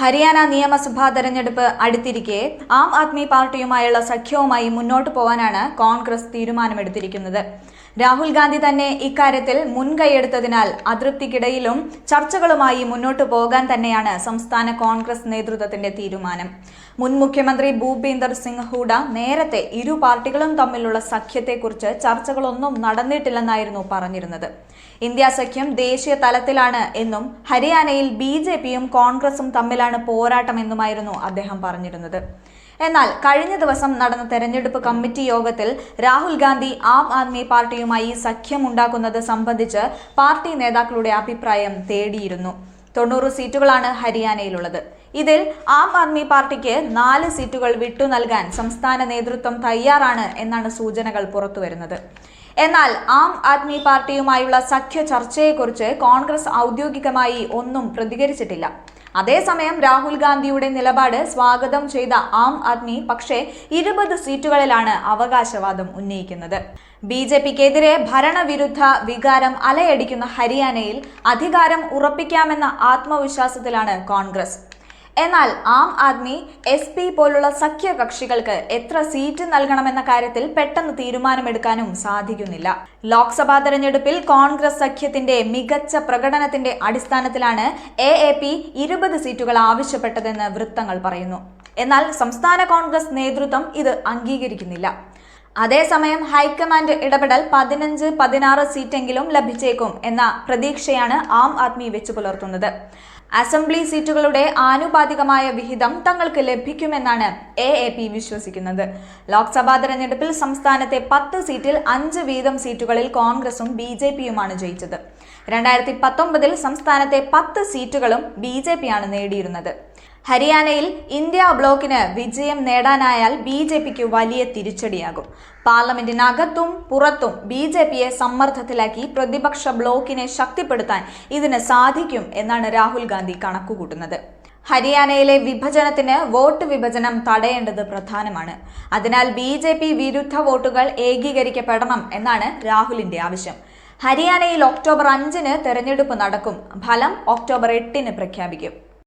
ഹരിയാന നിയമസഭാ തെരഞ്ഞെടുപ്പ് അടുത്തിരിക്കെ ആം ആദ്മി പാർട്ടിയുമായുള്ള സഖ്യവുമായി മുന്നോട്ടു പോവാനാണ് കോൺഗ്രസ് തീരുമാനമെടുത്തിരിക്കുന്നത്. രാഹുൽ ഗാന്ധി തന്നെ ഇക്കാര്യത്തിൽ മുൻകൈയെടുത്തതിനാൽ അതൃപ്തിക്കിടയിലും ചർച്ചകളുമായി മുന്നോട്ടു പോകാൻ തന്നെയാണ് സംസ്ഥാന കോൺഗ്രസ് നേതൃത്വത്തിന്റെ തീരുമാനം. മുൻ മുഖ്യമന്ത്രി ഭൂപീന്ദർ സിംഗ് ഹൂഡ നേരത്തെ ഇരു പാർട്ടികളും തമ്മിലുള്ള സഖ്യത്തെക്കുറിച്ച് ചർച്ചകളൊന്നും നടന്നിട്ടില്ലെന്നായിരുന്നു പറഞ്ഞിരുന്നത്. ഇന്ത്യ സഖ്യം ദേശീയ തലത്തിലാണ് എന്നും ഹരിയാനയിൽ ബി കോൺഗ്രസും പിയും കോൺഗ്രസും പോരാട്ടം പോരാട്ടമെന്നുമായിരുന്നു അദ്ദേഹം പറഞ്ഞിരുന്നത്. എന്നാൽ കഴിഞ്ഞ ദിവസം നടന്ന തെരഞ്ഞെടുപ്പ് കമ്മിറ്റി യോഗത്തിൽ രാഹുൽ ഗാന്ധി ആം ആദ്മി പാർട്ടിയുമായി സഖ്യമുണ്ടാക്കുന്നത് സംബന്ധിച്ച് പാർട്ടി നേതാക്കളുടെ അഭിപ്രായം തേടിയിരുന്നു. തൊണ്ണൂറ് സീറ്റുകളാണ് ഹരിയാനയിലുള്ളത്. ഇതിൽ ആം ആദ്മി പാർട്ടിക്ക് നാല് സീറ്റുകൾ വിട്ടു നൽകാൻ സംസ്ഥാന നേതൃത്വം തയ്യാറാണ് എന്നാണ് സൂചനകൾ പുറത്തുവരുന്നത്. എന്നാൽ ആം ആദ്മി പാർട്ടിയുമായുള്ള സഖ്യ ചർച്ചയെക്കുറിച്ച് കോൺഗ്രസ് ഔദ്യോഗികമായി ഒന്നും പ്രതികരിച്ചിട്ടില്ല. അതേസമയം രാഹുൽ ഗാന്ധിയുടെ നിലപാട് സ്വാഗതം ചെയ്ത ആം ആദ്മി പക്ഷേ ഇരുപത് സീറ്റുകളിലാണ് അവകാശവാദം ഉന്നയിക്കുന്നത്. ബി ജെ പിക്കെതിരെ ഭരണവിരുദ്ധ വികാരം അലയടിക്കുന്ന ഹരിയാനയിൽ അധികാരം ഉറപ്പിക്കാമെന്ന ആത്മവിശ്വാസത്തിലാണ് കോൺഗ്രസ്. എന്നാൽ ആം ആദ്മി എസ് പി പോലുള്ള സഖ്യകക്ഷികൾക്ക് എത്ര സീറ്റ് നൽകണമെന്ന കാര്യത്തിൽ പെട്ടെന്ന് തീരുമാനമെടുക്കാനും സാധിക്കുന്നില്ല. ലോക്സഭാ തെരഞ്ഞെടുപ്പിൽ കോൺഗ്രസ് സഖ്യത്തിന്റെ മികച്ച പ്രകടനത്തിന്റെ അടിസ്ഥാനത്തിലാണ് എ എ പി ഇരുപത് സീറ്റുകൾ ആവശ്യപ്പെട്ടതെന്ന് വൃത്തങ്ങൾ പറയുന്നു. എന്നാൽ സംസ്ഥാന കോൺഗ്രസ് നേതൃത്വം ഇത് അംഗീകരിക്കുന്നില്ല. അതേസമയം ഹൈക്കമാൻഡ് ഇടപെടൽ പതിനഞ്ച് പതിനാറ് സീറ്റെങ്കിലും ലഭിച്ചേക്കും എന്ന പ്രതീക്ഷയാണ് ആം ആദ്മി വെച്ചു പുലർത്തുന്നത്. അസംബ്ലി സീറ്റുകളുടെ ആനുപാതികമായ വിഹിതം തങ്ങൾക്ക് ലഭിക്കുമെന്നാണ് എ എ പി വിശ്വസിക്കുന്നത്. ലോക്സഭാ തെരഞ്ഞെടുപ്പിൽ സംസ്ഥാനത്തെ പത്ത് സീറ്റിൽ അഞ്ച് വീതം സീറ്റുകളിൽ കോൺഗ്രസും ബി ജെ പിയുമാണ് ജയിച്ചത്. രണ്ടായിരത്തി പത്തൊമ്പതിൽ സംസ്ഥാനത്തെ പത്ത് സീറ്റുകളും ബി ജെ പിയാണ് നേടിയിരുന്നത്. ഹരിയാനയിൽ ഇന്ത്യ ബ്ലോക്കിന് വിജയം നേടാനായാൽ ബി ജെ പിക്ക് വലിയ തിരിച്ചടിയാകും. പാർലമെന്റിനകത്തും പുറത്തും ബി ജെ പിയെ സമ്മർദ്ദത്തിലാക്കി പ്രതിപക്ഷ ബ്ലോക്കിനെ ശക്തിപ്പെടുത്താൻ ഇതിന് സാധിക്കും എന്നാണ് രാഹുൽ ഗാന്ധി കണക്കുകൂട്ടുന്നത്. ഹരിയാനയിലെ വിഭജനത്തിന് വോട്ട് വിഭജനം തടയേണ്ടത് പ്രധാനമാണ്. അതിനാൽ ബി ജെ പി വിരുദ്ധ വോട്ടുകൾ ഏകീകരിക്കപ്പെടണം എന്നാണ് രാഹുലിന്റെ ആവശ്യം. ഹരിയാനയിൽ ഒക്ടോബർ അഞ്ചിന് തെരഞ്ഞെടുപ്പ് നടക്കും. ഫലം ഒക്ടോബർ എട്ടിന് പ്രഖ്യാപിക്കും.